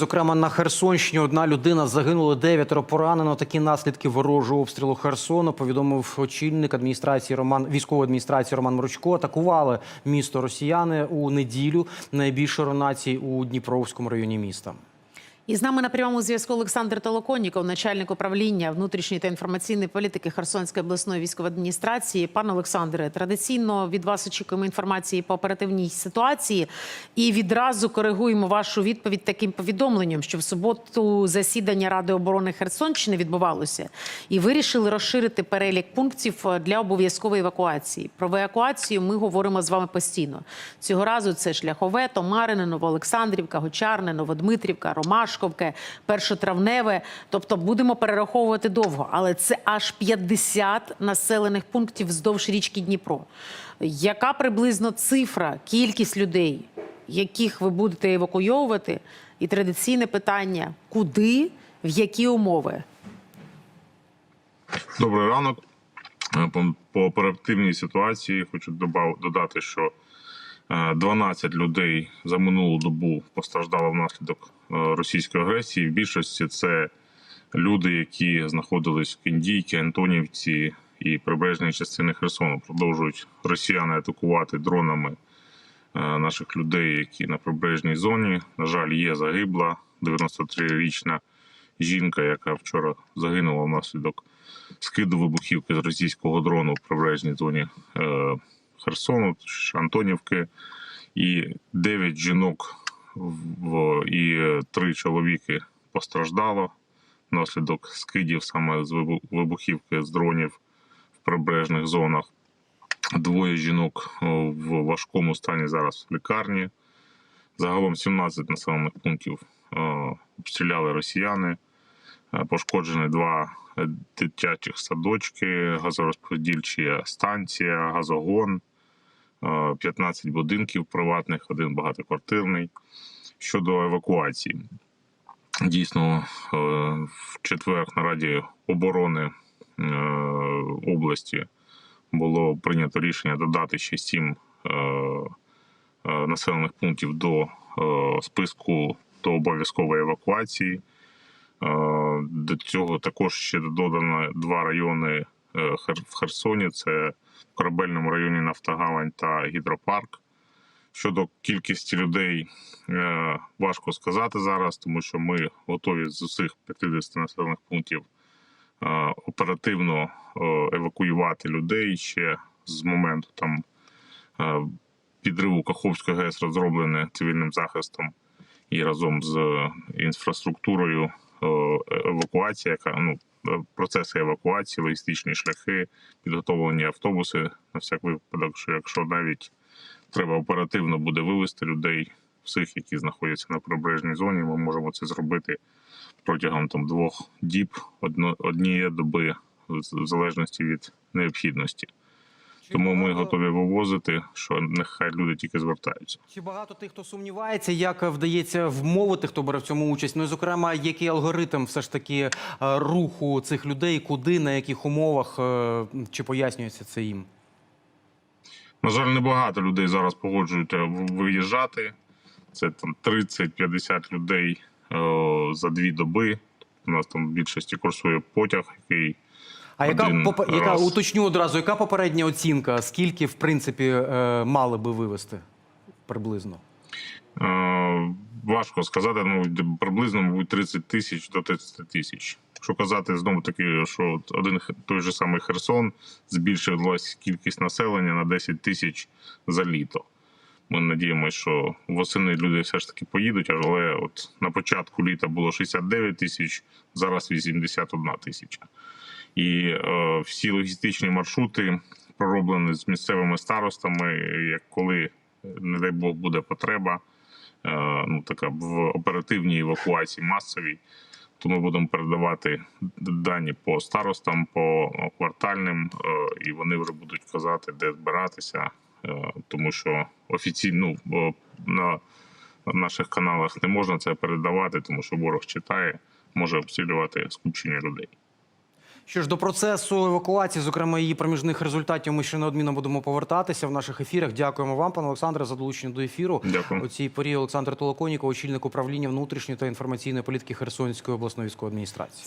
Зокрема, на Херсонщині одна людина загинула, дев'ятеро поранено. Такі наслідки ворожого обстрілу Херсону. Повідомив очільник адміністрації Роман військової адміністрації Роман Мручко. Атакували місто росіяни у неділю. Найбільше ронацій у Дніпровському районі міста. І з нами на прямому зв'язку Олександр Толоконніков, начальник управління внутрішньої та інформаційної політики Херсонської обласної військової адміністрації. Пане Олександре, традиційно від вас очікуємо інформації по оперативній ситуації і відразу коригуємо вашу відповідь таким повідомленням, що в суботу засідання Ради оборони Херсонщини відбувалося, і вирішили розширити перелік пунктів для обов'язкової евакуації. Про евакуацію ми говоримо з вами постійно. Цього разу це Шляхове, Томарине, Новоолександрівка, Гочарне, Новодмитрівка, Ромашковке, Першотравневе. Тобто будемо перераховувати довго, але це аж 50 населених пунктів вздовж річки Дніпро. Яка приблизно цифра, кількість людей, яких ви будете евакуйовувати? І традиційне питання: куди, в які умови? Добрий ранок. Е, По, оперативній ситуації хочу додати, що е, 12 людей за минулу добу постраждало внаслідок е, російської агресії. В більшості це люди, які знаходились в Кіндійці, Антонівці і прибережній частини Херсону. Продовжують росіяни атакувати дронами е, наших людей, які на прибережній зоні. На жаль, є загибла 93-річна жінка, яка вчора загинула внаслідок скиду вибухівки з російського дрону в прибережній зоні е, Херсону, Антонівки, і 9 жінок і три чоловіки постраждало внаслідок скидів саме з вибухівки з дронів в прибережних зонах. Двоє жінок в важкому стані зараз в лікарні. Загалом 17 населених пунктів обстріляли росіяни. Е, Пошкоджені два е, дитячих садочки, газорозподільча станція, газогон, 15 будинків приватних, один багатоквартирний. Щодо евакуації, дійсно, е, в четвер на Раді оборони е, області було прийнято рішення додати ще сім е, е, населених пунктів до е, списку до обов'язкової евакуації. Е, До цього також ще додано два райони е, в Херсоні: це в корабельному районі Нафтогавань та Гідропарк. Щодо кількості людей е, важко сказати зараз, тому що ми готові з усіх 50 населених пунктів е, оперативно е, евакуювати людей ще з моменту там е, підриву Каховської ГЕС розроблене цивільним захистом і разом з е, інфраструктурою е, евакуація, яка ну е, процеси евакуації, логістичні шляхи, підготовлені автобуси на всяк випадок, що якщо навіть треба оперативно буде вивезти людей, всіх, які знаходяться на прибережній зоні, ми можемо це зробити протягом там двох діб, однієї доби, в залежності від необхідності. Тому ми готові вивозити, що нехай люди тільки звертаються. Чи багато тих, хто сумнівається, як вдається вмовити, хто бере в цьому участь? Ну і зокрема, який алгоритм все ж таки е, руху цих людей, куди, на яких умовах, е, чи пояснюється це їм? На жаль, небагато людей зараз погоджують е, виїжджати. Це там 30-50 людей е, за дві доби. У нас там в більшості курсує потяг, який А яка Один яка уточню одразу, яка попередня оцінка? Скільки в принципі е, мали би вивести приблизно? Е, важко сказати, ну приблизно мабуть 30 тисяч до 30 тисяч. Якщо казати знову таки, що один той же самий Херсон збільшилась кількість населення на 10 тисяч за літо. Ми надіємося, що восени люди все ж таки поїдуть, але от на початку літа було 69 тисяч, зараз 81 тисяча. І е, всі логістичні маршрути пророблені з місцевими старостами, як коли, не дай Бог, буде потреба е, ну, така в оперативній евакуації масовій, то ми будемо передавати дані по старостам, по квартальним, е, і вони вже будуть казати, де збиратися, тому що офіційно ну, на наших каналах не можна це передавати, тому що ворог читає, може обстрілювати скупчення людей. Що ж до процесу евакуації, зокрема її проміжних результатів, ми ще неодмінно будемо повертатися в наших ефірах. Дякуємо вам, пане Олександре, за долучення до ефіру. Дякую. У цій порі Олександр Толоконіков, очільник управління внутрішньої та інформаційної політики Херсонської обласної військової адміністрації.